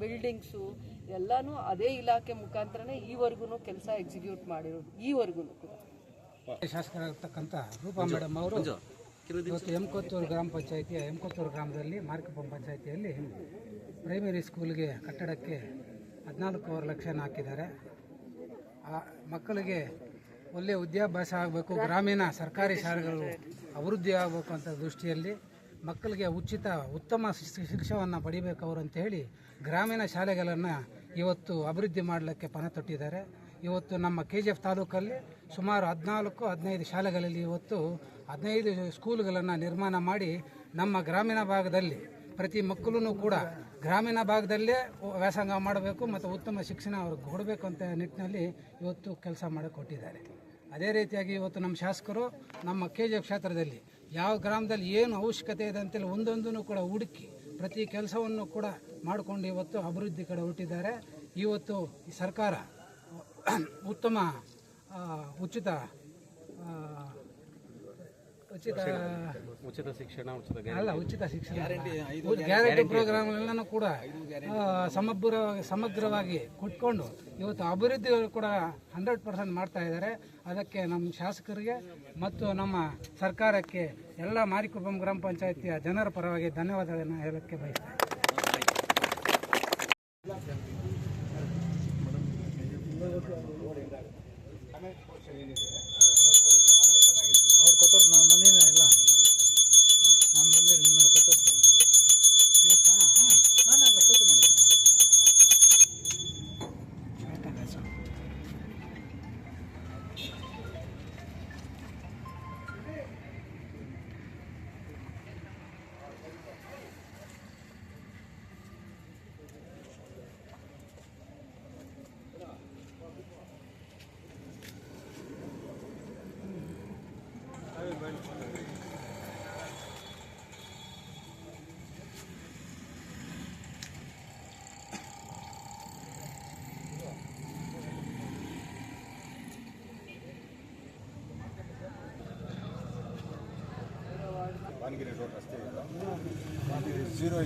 S5: ಬಿಲ್ಡಿಂಗ್ಸು ಎಲ್ಲನೂ ಅದೇ ಇಲಾಖೆ ಮುಖಾಂತರನೇ ಈವರೆಗೂ ಕೆಲಸ ಎಕ್ಸಿಕ್ಯೂಟ್ ಮಾಡಿರೋದು ಈವರೆಗೂ ಕೂಡ.
S2: ಶಾಸಕರಾಗಿರ್ತಕ್ಕಂಥ ರೂಪಾ ಮೇಡಮ್ ಅವರು ಇವತ್ತು ಹೆಮ್ಕೊತ್ತೂರು ಗ್ರಾಮ ಪಂಚಾಯಿತಿ ಹೆಮ್ಕೊತ್ತೂರು ಗ್ರಾಮದಲ್ಲಿ ಮಾರ್ಕಪಂ ಪಂಚಾಯಿತಿಯಲ್ಲಿ ಪ್ರೈಮರಿ ಸ್ಕೂಲ್ಗೆ ಕಟ್ಟಡಕ್ಕೆ ಹದಿನಾಲ್ಕೂವರೆ ಲಕ್ಷನ ಹಾಕಿದ್ದಾರೆ. ಆ ಮಕ್ಕಳಿಗೆ ಒಳ್ಳೆಯ ವಿದ್ಯಾಭ್ಯಾಸ ಆಗಬೇಕು, ಗ್ರಾಮೀಣ ಸರ್ಕಾರಿ ಶಾಲೆಗಳು ಅಭಿವೃದ್ಧಿ ಆಗಬೇಕು ಅಂತ ದೃಷ್ಟಿಯಲ್ಲಿ ಮಕ್ಕಳಿಗೆ ಉಚಿತ ಉತ್ತಮ ಶಿಕ್ಷಣವನ್ನು ಪಡಿಬೇಕು ಅವರು ಅಂತ ಹೇಳಿ ಗ್ರಾಮೀಣ ಶಾಲೆಗಳನ್ನು ಇವತ್ತು ಅಭಿವೃದ್ಧಿ ಮಾಡಲಿಕ್ಕೆ ಪಣ ತೊಟ್ಟಿದ್ದಾರೆ. ಇವತ್ತು ನಮ್ಮ ಕೆ ಜಿ ಎಫ್ ತಾಲೂಕಲ್ಲಿ ಸುಮಾರು ಹದಿನಾಲ್ಕು, ಹದಿನೈದು ಶಾಲೆಗಳಲ್ಲಿ ಇವತ್ತು ಹದಿನೈದು ಸ್ಕೂಲ್ಗಳನ್ನು ನಿರ್ಮಾಣ ಮಾಡಿ ನಮ್ಮ ಗ್ರಾಮೀಣ ಭಾಗದಲ್ಲಿ ಪ್ರತಿ ಮಕ್ಕಳೂ ಕೂಡ ಗ್ರಾಮೀಣ ಭಾಗದಲ್ಲೇ ವ್ಯಾಸಂಗ ಮಾಡಬೇಕು ಮತ್ತು ಉತ್ತಮ ಶಿಕ್ಷಣ ಅವ್ರಿಗೆ ಕೊಡಬೇಕು ಅಂತ ನಿಟ್ಟಿನಲ್ಲಿ ಇವತ್ತು ಕೆಲಸ ಮಾಡಿಕೊಟ್ಟಿದ್ದಾರೆ. ಅದೇ ರೀತಿಯಾಗಿ ಇವತ್ತು ನಮ್ಮ ಶಾಸಕರು ನಮ್ಮ ಕೆ ಜಿ ಎಫ್ ಕ್ಷೇತ್ರದಲ್ಲಿ ಯಾವ ಗ್ರಾಮದಲ್ಲಿ ಏನು ಅವಶ್ಯಕತೆ ಇದೆ ಅಂತೇಳಿ ಒಂದೊಂದನ್ನು ಕೂಡ ಹುಡುಕಿ ಪ್ರತಿ ಕೆಲಸವನ್ನು ಕೂಡ ಮಾಡಿಕೊಂಡು ಇವತ್ತು ಅಭಿವೃದ್ಧಿ ಕಡೆ ಹುಟ್ಟಿದ್ದಾರೆ ಇವತ್ತು ಸರ್ಕಾರ ಉತ್ತಮ ಉಚಿತ ಉಚಿತ
S6: ಉಚಿತ ಶಿಕ್ಷಣ ಉಚಿತ
S2: ಅಲ್ಲ ಉಚಿತ ಶಿಕ್ಷಣ ಗ್ಯಾರಂಟಿ ಪ್ರೋಗ್ರಾಮ್ ಎಲ್ಲನೂ ಕೂಡ ಸಮಗ್ರವಾಗಿ ಸಮಗ್ರ ಸಮಗ್ರವಾಗಿ ಕೊಟ್ಕೊಂಡು ಇವತ್ತು ಅಭಿವೃದ್ಧಿ ಕೂಡ ಹಂಡ್ರೆಡ್ ಪರ್ಸೆಂಟ್ ಮಾಡ್ತಾ ಇದ್ದಾರೆ. ಅದಕ್ಕೆ ನಮ್ಮ ಶಾಸಕರಿಗೆ ಮತ್ತು ನಮ್ಮ ಸರ್ಕಾರಕ್ಕೆ ಎಲ್ಲ ಮಾರಿಕುಪ್ಪಂ ಗ್ರಾಮ ಪಂಚಾಯತಿಯ ಜನರ ಪರವಾಗಿ ಧನ್ಯವಾದಗಳನ್ನು ಹೇಳಕ್ಕೆ ಬಯಸ್ತೇನೆ. 我领证，还没，
S3: 我先领。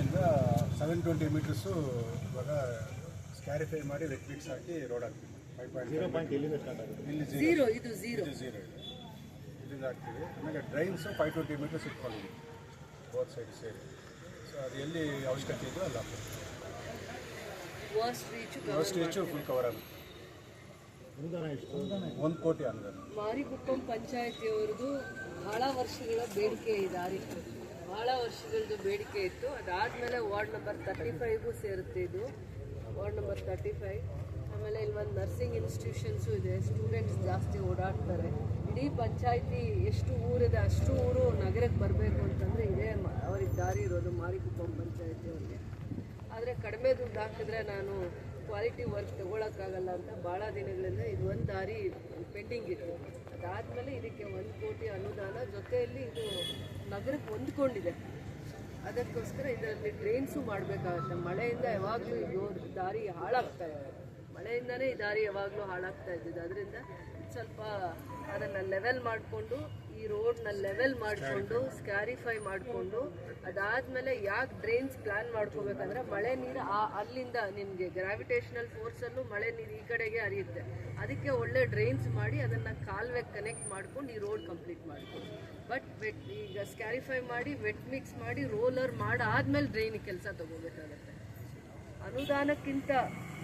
S3: ಇಂದ ಸೆವೆನ್ ಟ್ವೆಂಟಿ ಮೀಟರ್ಸು ಇವಾಗ ಸ್ಕ್ಯಾರಿಫೈ ಮಾಡಿ ವೆಟ್ ಮಿಕ್ಸ್ ಹಾಕಿ ರೋಡ್ ಹಾಕ್ತೀವಿ. ಫೈವ್ ಪಾಯಿಂಟ್ ಜೀರೋ ಪಾಯಿಂಟ್ ಎಲ್ಲಿಂದ ಸ್ಟಾರ್ಟ್ ಆಗುತ್ತೆ? ಇಲ್ಲಿ ಝೀರೋ
S5: ಝೀರೋ ಇದು ಝೀರೋ
S3: ಇದು ಝೀರೋ ಇದೆ. ಇಲ್ಲಿಂದ ಹಾಕ್ತೀವಿ. ಆಮೇಲೆ ಡ್ರೈನ್ಸು ಫೈವ್ ಟ್ವೆಂಟಿ ಮೀಟರ್ಸ್ ಇಟ್ಕೊಂಡಿದ್ದೀವಿ. ಬೋತ್ ಸೈಡ್ ಸೇರಿ. ಸೊ ಅದು ಎಲ್ಲಿ ಅವಶ್ಯಕತೆ ಇದೆಯೋ ಅಲ್ಲಿ ಹಾಕ್ತೀವಿ. ಫಸ್ಟ್ ಹೆಚ್ಚು ಫುಲ್ ಕವರ್ ಆಗುತ್ತೆ. ಒಂದು ಕೋಟಿ ಅನುದಾನ.
S5: ಮಾರಿಗುಪ್ಪಂ ಪಂಚಾಯತಿಯವ್ರದ್ದು ಬಹಳ ವರ್ಷಗಳ ಬೇಡಿಕೆ ಇದೆ ಆ ಬಹಳ ವರ್ಷಗಳದ್ದು ಬೇಡಿಕೆ ಇತ್ತು. ಅದಾದಮೇಲೆ ವಾರ್ಡ್ ನಂಬರ್ ತರ್ಟಿ ಫೈವ್ಗೂ ಸೇರುತ್ತೆ ಇದು. ವಾರ್ಡ್ ನಂಬರ್ ತರ್ಟಿ ಫೈವ್ ಆಮೇಲೆ ಇಲ್ಲಿ ಒಂದು ನರ್ಸಿಂಗ್ ಇನ್ಸ್ಟಿಟ್ಯೂಷನ್ಸು ಇದೆ. ಸ್ಟೂಡೆಂಟ್ಸ್ ಜಾಸ್ತಿ ಓಡಾಡ್ತಾರೆ. ಇಡೀ ಪಂಚಾಯಿತಿ ಎಷ್ಟು ಊರಿದೆ ಅಷ್ಟು ಊರು ನಗರಕ್ಕೆ ಬರಬೇಕು ಅಂತಂದರೆ ಇದೇ ಅವ್ರಿಗೆ ದಾರಿ ಇರೋದು ಮಾರಿಕುಪ್ಪಂ ಪಂಚಾಯತಿ ಅವ್ರಿಗೆ. ಆದರೆ ಕಡಿಮೆ ದುಡ್ಡು ಹಾಕಿದ್ರೆ ನಾನು ಕ್ವಾಲಿಟಿ ವರ್ಕ್ ತೊಗೊಳಕ್ಕಾಗಲ್ಲ ಅಂತ ಭಾಳ ದಿನಗಳಿಂದ ಇದು ಒಂದು ದಾರಿ ಪೆಂಡಿಂಗ್ ಇತ್ತು. ಅದಾದಮೇಲೆ ಇದಕ್ಕೆ ಒಂದು ಕೋಟಿ ಅನುದಾನ. ಜೊತೆಯಲ್ಲಿ ಇದು ನಗರಕ್ಕೆ ಹೊಂದ್ಕೊಂಡಿದೆ. ಅದಕ್ಕೋಸ್ಕರ ಇದರಲ್ಲಿ ಡ್ರೈನ್ಸು ಮಾಡಬೇಕಾಗುತ್ತೆ. ಮಳೆಯಿಂದ ಯಾವಾಗಲೂ ದಾರಿ ಹಾಳಾಗ್ತಾ ಇದೆ. ಮಳೆಯಿಂದನೇ ಈ ದಾರಿ ಯಾವಾಗಲೂ ಹಾಳಾಗ್ತಾ ಇದ್ದಿದ್ದು. ಅದರಿಂದ ಸ್ವಲ್ಪ ಅದನ್ನು ಲೆವೆಲ್ ಮಾಡಿಕೊಂಡು ಈ ರೋಡ್ನ ಲೆವೆಲ್ ಮಾಡಿಕೊಂಡು ಸ್ಕ್ಯಾರಿಫೈ ಮಾಡಿಕೊಂಡು, ಅದಾದಮೇಲೆ ಯಾಕೆ ಡ್ರೈನ್ಸ್ ಪ್ಲ್ಯಾನ್ ಮಾಡ್ಕೋಬೇಕಂದ್ರೆ ಮಳೆ ನೀರು ಆ ಅಲ್ಲಿಂದ ನಿಮಗೆ ಗ್ರಾವಿಟೇಷನಲ್ ಫೋರ್ಸಲ್ಲೂ ಮಳೆ ನೀರು ಈ ಕಡೆಗೆ ಹರಿಯುತ್ತೆ. ಅದಕ್ಕೆ ಒಳ್ಳೆ ಡ್ರೈನ್ಸ್ ಮಾಡಿ ಅದನ್ನು ಕಾಲುವೆಗೆ ಕನೆಕ್ಟ್ ಮಾಡ್ಕೊಂಡು ಈ ರೋಡ್ ಕಂಪ್ಲೀಟ್ ಮಾಡ್ಕೊಂಡು. ಬಟ್ ವೆಟ್ ಈಗ ಸ್ಕ್ಯಾರಿಫೈ ಮಾಡಿ ವೆಟ್ ಮಿಕ್ಸ್ ಮಾಡಿ ರೋಲರ್ ಮಾಡಾದ್ಮೇಲೆ ಡ್ರೈನ್ ಕೆಲಸ ತಗೋಬೇಕಾಗತ್ತೆ. ಅನುದಾನಕ್ಕಿಂತ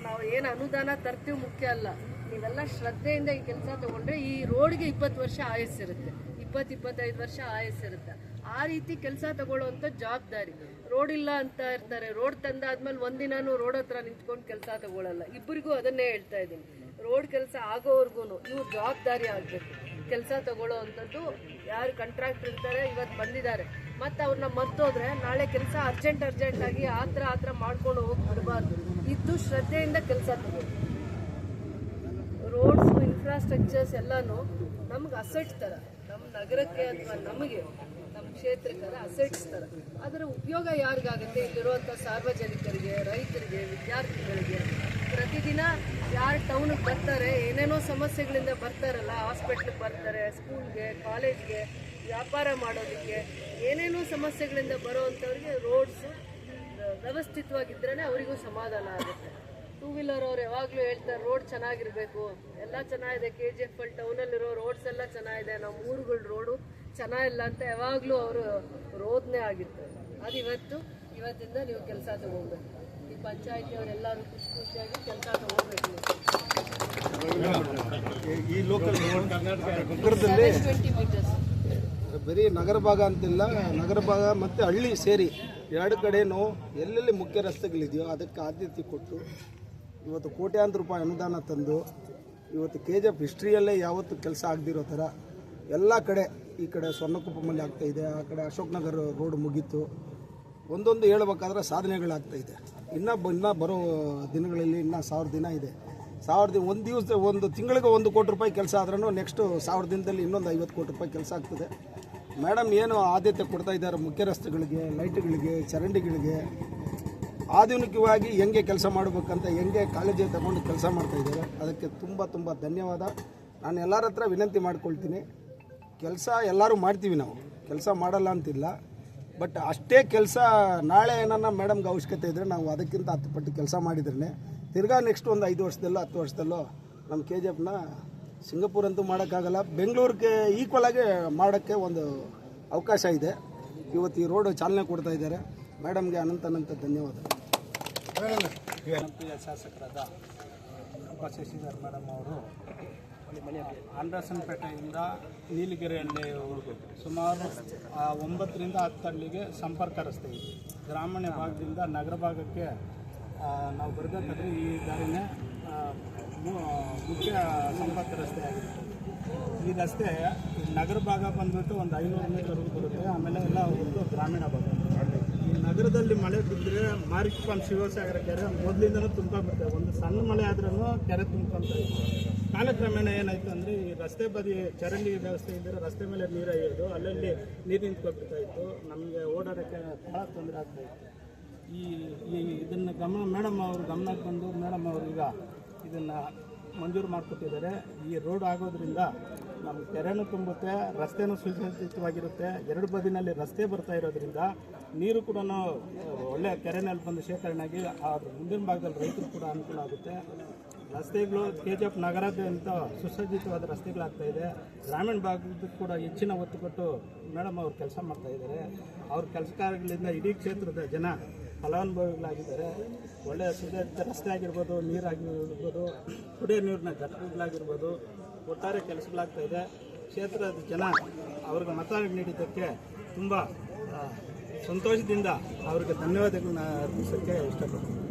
S5: ನಾವು ಏನು ಅನುದಾನ ತರ್ತೀವಿ ಮುಖ್ಯ ಅಲ್ಲ. ನೀವೆಲ್ಲ ಶ್ರದ್ಧೆಯಿಂದ ಈ ಕೆಲಸ ತಗೊಂಡ್ರೆ ಈ ರೋಡ್ಗೆ ಇಪ್ಪತ್ತು ವರ್ಷ ಆಯಸ್ಸಿರುತ್ತೆ. ಇಪ್ಪತ್ತು ಇಪ್ಪತ್ತೈದು ವರ್ಷ ಆಯಸ್ಸಿರುತ್ತೆ ಆ ರೀತಿ ಕೆಲಸ ತಗೊಳ್ಳುವಂಥ ಜವಾಬ್ದಾರಿ. ರೋಡ್ ಇಲ್ಲ ಅಂತ ಇರ್ತಾರೆ. ರೋಡ್ ತಂದಾದ್ಮೇಲೆ ಒಂದಿನಾನು ರೋಡ್ ಹತ್ರ ನಿಂತ್ಕೊಂಡು ಕೆಲಸ ತಗೊಳ್ಳಲ್ಲ ಇಬ್ಬರಿಗೂ ಅದನ್ನೇ ಹೇಳ್ತಾ ಇದ್ದೀನಿ. ರೋಡ್ ಕೆಲಸ ಆಗೋವರೆಗೂ ಇವ್ರು ಜವಾಬ್ದಾರಿ ಆಗಬೇಕು. ಕೆಲಸ ತಗೊಳ್ಳೋ ಅಂಥದ್ದು ಯಾರು ಕಂಟ್ರಾಕ್ಟರ್ ಇರ್ತಾರೆ ಇವತ್ತು ಬಂದಿದ್ದಾರೆ. ಮತ್ತು ಅವ್ರನ್ನ ಮರ್ತೋದ್ರೆ ನಾಳೆ ಕೆಲಸ ಅರ್ಜೆಂಟ್ ಅರ್ಜೆಂಟಾಗಿ ಆ ಥರ ಆ ಥರ ಮಾಡ್ಕೊಂಡು ಹೋಗಿ ಬಿಡಬಾರ್ದು. ಇದ್ದು ಶ್ರದ್ಧೆಯಿಂದ ಕೆಲಸ ತಗೊಳ್ಳಿ. ರೋಡ್ಸು ಇನ್ಫ್ರಾಸ್ಟ್ರಕ್ಚರ್ಸ್ ಎಲ್ಲನೂ ನಮ್ಗೆ ಅಸೆಟ್ ಥರ ನಗರಕ್ಕೆ ಅಥವಾ ನಮಗೆ, ನಮ್ಮ ಕ್ಷೇತ್ರಕ್ಕೆ ಅಸೆಟ್ಸ್ ಥರ ಅದರ ಉಪಯೋಗ ಯಾರಿಗಾಗುತ್ತೆ? ಇಲ್ಲಿರುವಂಥ ಸಾರ್ವಜನಿಕರಿಗೆ, ರೈತರಿಗೆ, ವಿದ್ಯಾರ್ಥಿಗಳಿಗೆ. ಪ್ರತಿದಿನ ಯಾರು ಟೌನಿಗೆ ಬರ್ತಾರೆ, ಏನೇನೋ ಸಮಸ್ಯೆಗಳಿಂದ ಬರ್ತಾರಲ್ಲ ಹಾಸ್ಪಿಟ್ಲಿಗೆ ಬರ್ತಾರೆ ಸ್ಕೂಲ್ಗೆ ಕಾಲೇಜ್ಗೆ ವ್ಯಾಪಾರ ಮಾಡೋದಕ್ಕೆ, ಏನೇನೋ ಸಮಸ್ಯೆಗಳಿಂದ ಬರೋವಂಥವ್ರಿಗೆ ರೋಡ್ಸು ವ್ಯವಸ್ಥಿತವಾಗಿದ್ದರೆ ಅವರಿಗೂ ಸಮಾಧಾನ ಆಗುತ್ತೆ. ಟೂ ವೀಲರ್ ಅವ್ರು ಯಾವಾಗಲೂ ಹೇಳ್ತಾರೆ ರೋಡ್ ಚೆನ್ನಾಗಿರ್ಬೇಕು. ಎಲ್ಲ ಚೆನ್ನಾಗಿದೆ. ಕೆ ಜಿ ಎಫ್ ಅಲ್ಲಿ ಟೌನಲ್ಲಿರೋ ರೋಡ್ಸ್ ಎಲ್ಲ ಚೆನ್ನಾಗಿದೆ. ನಮ್ಮ ಊರುಗಳ ರೋಡು ಚೆನ್ನಾಗಿಲ್ಲ ಅಂತ ಯಾವಾಗಲೂ ಅವರು ರೋದನೆ ಆಗಿರ್ತಾರೆ. ಅದು ಇವತ್ತು ಇವತ್ತಿಂದ ನೀವು ಕೆಲಸ ತಗೋಬೇಕು. ಈ ಪಂಚಾಯತಿಯವರೆಲ್ಲರೂ ಖುಷಿ ಖುಷಿಯಾಗಿ ಕೆಲಸ ತಗೋಬೇಕು
S9: ಈ ಲೋಕಲ್
S5: ಟ್ವೆಂಟಿ ಮೀಟರ್ಸ್
S10: ಬರೀ ನಗರ ಭಾಗ ಅಂತಿಲ್ಲ ನಗರ ಭಾಗ ಮತ್ತು ಹಳ್ಳಿ ಸೇರಿ ಎರಡು ಕಡೆನೂ ಎಲ್ಲೆಲ್ಲಿ ಮುಖ್ಯ ರಸ್ತೆಗಳಿದೆಯೋ ಅದಕ್ಕೆ ಆದ್ಯತೆ ಕೊಟ್ಟು ಇವತ್ತು ಕೋಟ್ಯಾಂತರ ರೂಪಾಯಿ ಅನುದಾನ ತಂದು ಇವತ್ತು ಕೆ ಜಿ ಎಫ್ ಹಿಸ್ಟ್ರಿಯಲ್ಲೇ ಯಾವತ್ತು ಕೆಲಸ ಆಗದಿರೋ ಥರ ಎಲ್ಲ ಕಡೆ ಈ ಕಡೆ ಸ್ವರ್ಣಕುಪ್ಪಮಲ್ಲಿ ಆಗ್ತಾ ಇದೆ, ಆ ಕಡೆ ಅಶೋಕ್ ನಗರ ರೋಡ್ ಮುಗೀತು. ಒಂದೊಂದು ಹೇಳ್ಬೇಕಾದ್ರೆ ಸಾಧನೆಗಳಾಗ್ತಾ ಇದೆ. ಇನ್ನೂ ಇನ್ನೂ ಬರೋ ದಿನಗಳಲ್ಲಿ ಇನ್ನೂ ಸಾವಿರ ದಿನ ಇದೆ. ಸಾವಿರ ದಿನ ಒಂದು ದಿವಸ ಒಂದು ತಿಂಗಳಿಗೆ ಒಂದು ಕೋಟಿ ರೂಪಾಯಿ ಕೆಲಸ ಆದ್ರೂ ನೆಕ್ಸ್ಟು ಸಾವಿರ ದಿನದಲ್ಲಿ ಇನ್ನೊಂದು ಐವತ್ತು ಕೋಟಿ ರೂಪಾಯಿ ಕೆಲಸ ಆಗ್ತದೆ. ಮೇಡಮ್ ಏನು ಆದ್ಯತೆ ಕೊಡ್ತಾ ಇದ್ದಾರೆ ಮುಖ್ಯ ರಸ್ತೆಗಳಿಗೆ ಲೈಟ್ಗಳಿಗೆ, ಚರಂಡಿಗಳಿಗೆ? ಆಧುನಿಕವಾಗಿ ಹೆಂಗೆ ಕೆಲಸ ಮಾಡಬೇಕಂತ ಹೆಂಗೆ ಕಾಳಜಿ ತಗೊಂಡು ಕೆಲಸ ಮಾಡ್ತಾ ಇದ್ದಾರೆ, ಅದಕ್ಕೆ ತುಂಬ ತುಂಬ ಧನ್ಯವಾದ. ನಾನು ಎಲ್ಲರ ಹತ್ರ ವಿನಂತಿ ಮಾಡ್ಕೊಳ್ತೀನಿ. ಕೆಲಸ ಎಲ್ಲರೂ ಮಾಡ್ತೀವಿ ನಾವು. ಕೆಲಸ ಮಾಡಲ್ಲ ಅಂತಿಲ್ಲ. ಬಟ್ ಅಷ್ಟೇ ಕೆಲಸ ನಾಳೆ ಏನನ್ನ ಮೇಡಮ್ಗೆ ಅವಶ್ಯಕತೆ ಇದ್ದರೆ ನಾವು ಅದಕ್ಕಿಂತ ಹತ್ತು ಪಟ್ಟು ಕೆಲಸ ಮಾಡಿದ್ರೆ ತಿರ್ಗಾ ನೆಕ್ಸ್ಟ್ ಒಂದು ಐದು ವರ್ಷದಲ್ಲೋ, ಹತ್ತು ವರ್ಷದಲ್ಲೋ ನಮ್ಮ ಕೆ ಜಿ ಎಫ್ನ ಸಿಂಗಪೂರ್ ಅಂತೂ ಮಾಡೋಕ್ಕಾಗಲ್ಲ. ಬೆಂಗಳೂರಿಗೆ ಈಕ್ವಲ್ ಆಗಿ ಮಾಡೋಕ್ಕೆ ಒಂದು ಅವಕಾಶ ಇದೆ. ಇವತ್ತು ಈ ರೋಡ್ ಚಾಲನೆ ಕೊಡ್ತಾ ಇದ್ದಾರೆ. ಮೇಡಮ್ಗೆ ಅನಂತ ಅನಂತ ಧನ್ಯವಾದ.
S11: ಶಾಸಕರಾದ ಶಶಿಧರ್ ಮೇಡಮ್ ಅವರು ಆಂಡ್ರಸನ್ಪೇಟೆಯಿಂದ ನೀಲಗಿರಿಯಲ್ಲಿವರೆಗೂ ಸುಮಾರು ಒಂಬತ್ತರಿಂದ ಹತ್ತು ಹಳ್ಳಿಗೆ ಸಂಪರ್ಕ ರಸ್ತೆ ಇದೆ. ಗ್ರಾಮೀಣ ಭಾಗದಿಂದ ನಗರ ಭಾಗಕ್ಕೆ ನಾವು ಬರಬೇಕಾದ್ರೆ ಈ ದಾರಿನೇ ಮುಖ್ಯ ಸಂಪರ್ಕ ರಸ್ತೆ ಆಗಿದೆ. ಈ ರಸ್ತೆ ನಗರ ಭಾಗ ಬಂದ್ಬಿಟ್ಟು ಒಂದು ಐನೂರು ಮೀಟರ್ ಬರುತ್ತೆ. ಆಮೇಲೆ ಎಲ್ಲ ಒಂದು ಗ್ರಾಮೀಣ ಭಾಗ. ನಗರದಲ್ಲಿ ಮಳೆ ಬಿದ್ದರೆ ಮಾರಿಕಪ್ಪನ ಶಿವಸಾಗರ ಕೆರೆ ಮೊದಲಿಂದನೂ ತುಂಬ್ಕೊಂಡ್ಬಿಡುತ್ತೆ ಒಂದು ಸಣ್ಣ ಮಳೆ ಆದ್ರೂ ಕೆರೆ ತುಂಬ್ಕೊಂತ ಕಾಲಕ್ರಮೇಣ ಏನಾಯ್ತು ಅಂದರೆ ಈ ರಸ್ತೆ ಬದಿ ಚರಂಡಿ ವ್ಯವಸ್ಥೆ ಇದ್ದರೆ ರಸ್ತೆ ಮೇಲೆ ನೀರು ಹರಿಯೋದು ಅಲ್ಲಲ್ಲಿ ನೀರು ನಿಂತ್ಕೊಂಡ್ಬಿಡ್ತಾ ಇತ್ತು. ನಮಗೆ ಓಡಾಡೋಕ್ಕೆ ಭಾಳ ತೊಂದರೆ ಆಗ್ತಾ ಇತ್ತು. ಈ ಇದನ್ನು ಗಮನ ಮೇಡಮ್ ಅವರು ಗಮನಕ್ಕೆ ಬಂದು, ಮೇಡಮ್ ಅವರು ಈಗ ಇದನ್ನು ಮಂಜೂರು ಮಾಡಿಕೊಟ್ಟಿದ್ದಾರೆ. ಈ ರೋಡ್ ಆಗೋದ್ರಿಂದ ನಮ್ಮ ಕೆರೆನೂ ತುಂಬುತ್ತೆ, ರಸ್ತೆನೂ ಸುಸಜ್ಜಿತವಾಗಿರುತ್ತೆ. ಎರಡು ಬದಿನಲ್ಲಿ ರಸ್ತೆ ಬರ್ತಾ ಇರೋದ್ರಿಂದ ನೀರು ಕೂಡ ಒಳ್ಳೆಯ ಕೆರೆನಲ್ಲಿ ಬಂದು ಶೇಖರಣೆ ಆಗಿ ಆ ಮುಂದಿನ ಭಾಗದಲ್ಲಿ ರೈತರು ಕೂಡ ಅನುಕೂಲ ಆಗುತ್ತೆ. ರಸ್ತೆಗಳು ಕೆ ಜಿ ಎಫ್ ನಗರಾದ್ಯಂತ ಸುಸಜ್ಜಿತವಾದ ರಸ್ತೆಗಳಾಗ್ತಾ ಇದೆ. ಗ್ರಾಮೀಣ ಭಾಗದ ಕೂಡ ಹೆಚ್ಚಿನ ಒತ್ತು ಕೊಟ್ಟು ಮೇಡಮ್ ಅವರು ಕೆಲಸ ಮಾಡ್ತಾ ಇದ್ದಾರೆ. ಅವ್ರ ಕೆಲಸ ಕಾರ್ಯಗಳಿಂದ ಇಡೀ ಕ್ಷೇತ್ರದ ಜನ ಫಲಾನುಭವಿಗಳಾಗಿದ್ದಾರೆ. ಒಳ್ಳೆಯ ಸುಧಾರಿತ ರಸ್ತೆ ಆಗಿರ್ಬೋದು ನೀರಾಗಿರ್ಬೋದು ಕುಡಿಯೋ ನೀರಿನ ಘಟಕಗಳಾಗಿರ್ಬೋದು, ಒಟ್ಟಾರೆ ಕೆಲಸಗಳಾಗ್ತಾ ಇದೆ. ಕ್ಷೇತ್ರದ ಜನ ಅವ್ರಿಗೆ ಮತ ನೀಡಿದ್ದಕ್ಕೆ ತುಂಬ ಸಂತೋಷದಿಂದ ಅವ್ರಿಗೆ ಧನ್ಯವಾದಗಳನ್ನ ಅರ್ಪಿಸೋಕ್ಕೆ ಇಷ್ಟಪಡ್ತೀನಿ.